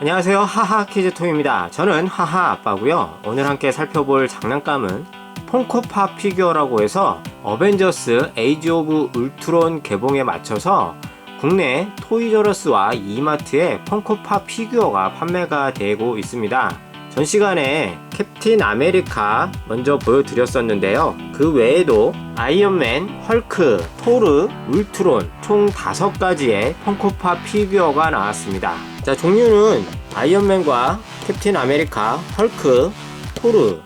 안녕하세요 하하 키즈토입니다 저는 하하 아빠고요 오늘 함께 살펴볼 장난감은 폰코팝 피규어라고 해서 어벤져스 에이지 오브 울트론 개봉에 맞춰서 국내 토이저러스와 이마트에 폰코팝 피규어가 판매가 되고 있습니다 전 시간에 캡틴 아메리카 먼저 보여드렸었는데요. 그 외에도 아이언맨, 헐크, 토르, 울트론 총 5가지의 펑코팝 피규어가 나왔습니다. 자, 종류는 아이언맨과 캡틴 아메리카, 헐크, 토르,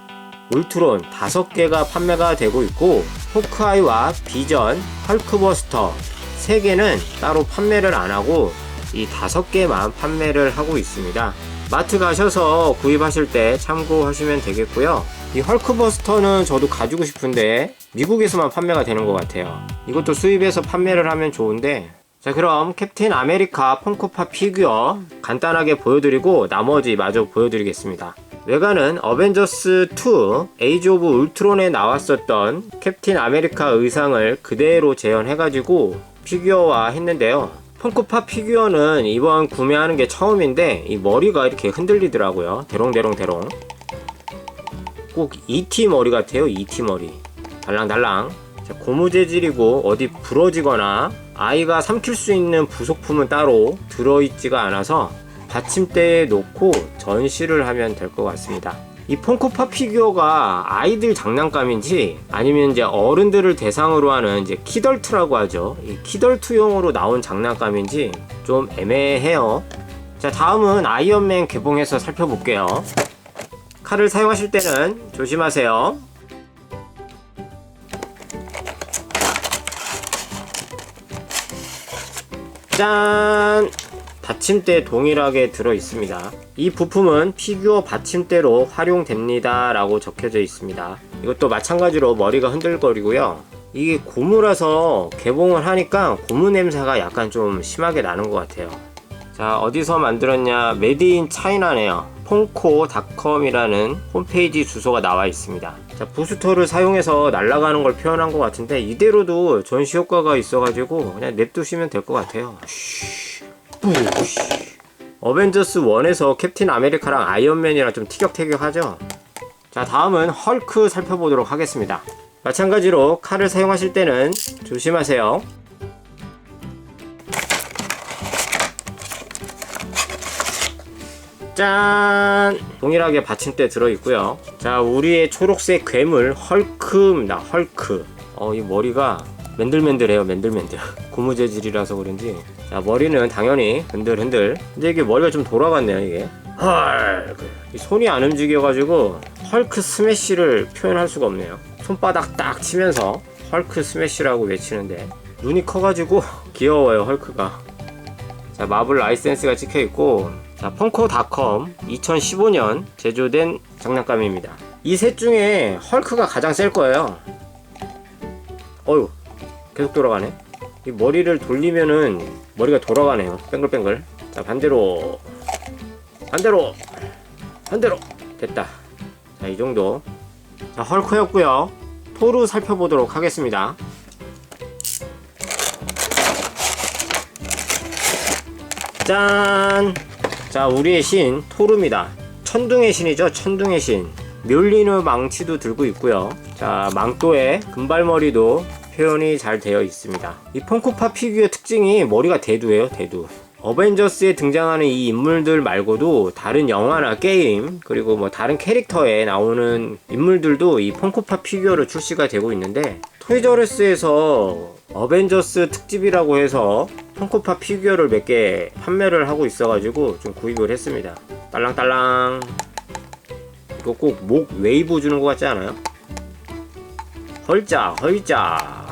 울트론 5개가 판매가 되고 있고 호크아이와 비전, 헐크버스터 3개는 따로 판매를 안 하고 이 5개만 판매를 하고 있습니다. 마트 가셔서 구입하실 때 참고하시면 되겠고요. 이 헐크버스터는 저도 가지고 싶은데 미국에서만 판매가 되는 것 같아요. 이것도 수입해서 판매를 하면 좋은데 자 그럼 캡틴 아메리카 펑코파 피규어 간단하게 보여드리고 나머지 마저 보여드리겠습니다. 외관은 어벤져스 2 에이지 오브 울트론에 나왔었던 캡틴 아메리카 의상을 그대로 재현해가지고 피규어화 했는데요. 펑코팝 피규어는 이번 구매하는 게 처음인데 이 머리가 이렇게 흔들리더라고요. 대롱대롱대롱. 꼭 ET 머리 같아요. ET 머리. 달랑달랑. 자, 고무 재질이고 어디 부러지거나 아이가 삼킬 수 있는 부속품은 따로 들어있지가 않아서 받침대에 놓고 전시를 하면 될 것 같습니다. 이 폰코팝 피규어가 아이들 장난감인지 아니면 이제 어른들을 대상으로 하는 이제 키덜트라고 하죠. 이 키덜트용으로 나온 장난감인지 좀 애매해요. 자, 다음은 아이언맨 개봉해서 살펴볼게요. 칼을 사용하실 때는 조심하세요. 짠! 받침대 동일하게 들어 있습니다. 이 부품은 피규어 받침대로 활용됩니다. 라고 적혀져 있습니다. 이것도 마찬가지로 머리가 흔들거리고요. 이게 고무라서 개봉을 하니까 고무 냄새가 약간 좀 심하게 나는 것 같아요. 자, 어디서 만들었냐? 메디인 차이나네요. 폰코닷컴이라는 홈페이지 주소가 나와 있습니다. 자, 부스터를 사용해서 날아가는 걸 표현한 것 같은데 이대로도 전시 효과가 있어가지고 그냥 냅두시면 될 것 같아요. 어벤져스 1에서 캡틴 아메리카랑 아이언맨이랑 좀 티격태격하죠? 자, 다음은 헐크 살펴보도록 하겠습니다. 마찬가지로 칼을 사용하실 때는 조심하세요. 짠! 동일하게 받침대 들어있고요. 자, 우리의 초록색 괴물 헐크입니다. 헐크. 어, 이 머리가 맨들맨들해요. 맨들맨들. 고무 재질이라서 그런지. 자, 머리는 당연히 흔들흔들. 근데 이게 머리가 좀 돌아갔네요, 이게. 이 손이 안 움직여가지고 헐크 스매시를 표현할 수가 없네요. 손바닥 딱 치면서 헐크 스매시라고 외치는데 눈이 커가지고 귀여워요, 헐크가. 자, 마블 라이센스가 찍혀 있고 자, 펑코닷컴 2015년 제조된 장난감입니다. 이 셋 중에 헐크가 가장 셀 거예요. 어휴, 계속 돌아가네. 이 머리를 돌리면은 머리가 돌아가네요. 뱅글뱅글. 자, 반대로. 반대로. 반대로. 됐다. 자, 이 정도. 자, 헐크였고요. 토르 살펴보도록 하겠습니다. 짠! 자, 우리의 신 토르입니다. 천둥의 신이죠. 천둥의 신. 멸리누 망치도 들고 있고요. 자, 망토에 금발머리도 표현이 잘 되어 있습니다. 이 펑코파 피규어 특징이 머리가 대두예요. 대두. 어벤져스에 등장하는 이 인물들 말고도 다른 영화나 게임 그리고 뭐 다른 캐릭터에 나오는 인물들도 이 펑코파 피규어로 출시가 되고 있는데 토이저레스에서 어벤져스 특집이라고 해서 펑코파 피규어를 몇 개 판매를 하고 있어가지고 좀 구입을 했습니다. 딸랑딸랑. 이거 꼭 목 웨이브 주는 것 같지 않아요? 헐자, 헐자.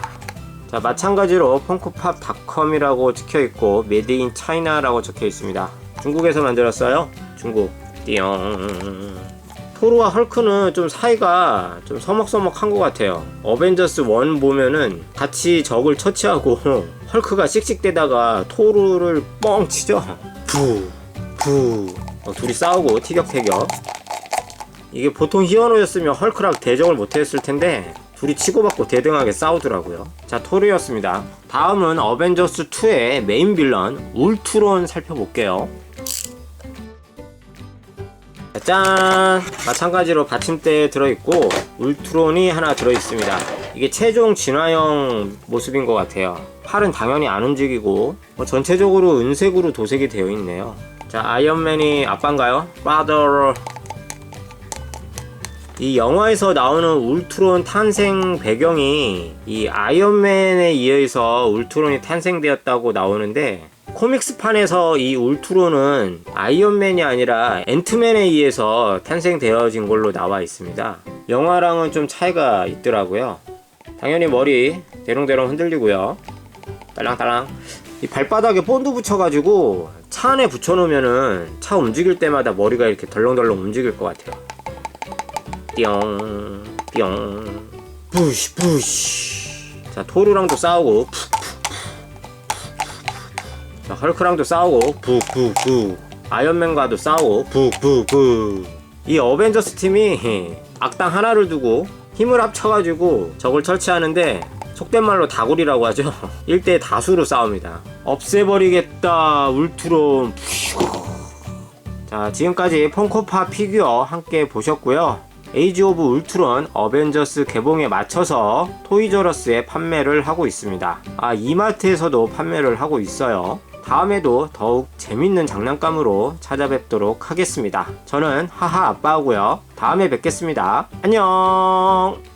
자, 마찬가지로 펑코팝닷컴이라고 찍혀 있고 메드인 차이나라고 적혀 있습니다. 중국에서 만들었어요. 중국. 띠용. 토르와 헐크는 좀 사이가 좀 서먹서먹한 것 같아요. 어벤져스 1 보면은 같이 적을 처치하고 헐크가 씩씩대다가 토르를 뻥 치죠. 부, 부. 어, 둘이 싸우고 티격태격. 이게 보통 히어로였으면 헐크랑 대적을 못했을 텐데 둘이 치고받고 대등하게 싸우더라고요. 자, 토르였습니다. 다음은 어벤져스 2의 메인 빌런 울트론 살펴볼게요. 짠! 마찬가지로 받침대에 들어있고 울트론이 하나 들어있습니다. 이게 최종 진화형 모습인 것 같아요. 팔은 당연히 안 움직이고 뭐 전체적으로 은색으로 도색이 되어 있네요. 자, 아이언맨이 아빠인가요? father. 이 영화에서 나오는 울트론 탄생 배경이 이 아이언맨에 의해서 울트론이 탄생되었다고 나오는데 코믹스판에서 이 울트론은 아이언맨이 아니라 앤트맨에 의해서 탄생되어진 걸로 나와 있습니다. 영화랑은 좀 차이가 있더라고요. 당연히 머리 대롱대롱 흔들리고요. 딸랑딸랑. 이 발바닥에 본드 붙여가지고 차 안에 붙여놓으면은 차 움직일 때마다 머리가 이렇게 덜렁덜렁 움직일 것 같아요. 뿅, 뿅, 부시, 부시. 자, 토르랑도 싸우고, 푹. 자, 헐크랑도 싸우고, 푹. 아이언맨과도 싸우고, 푹. 이 어벤져스 팀이 악당 하나를 두고 힘을 합쳐가지고 적을 처치하는데 속된 말로 다구리라고 하죠. 1대 다수로 싸웁니다. 없애버리겠다, 울트론. 자, 지금까지 펑코파 피규어 함께 보셨고요. 에이지 오브 울트론 어벤져스 개봉에 맞춰서 토이저러스에 판매를 하고 있습니다. 아, 이마트에서도 판매를 하고 있어요. 다음에도 더욱 재밌는 장난감으로 찾아뵙도록 하겠습니다. 저는 하하 아빠고요. 다음에 뵙겠습니다. 안녕!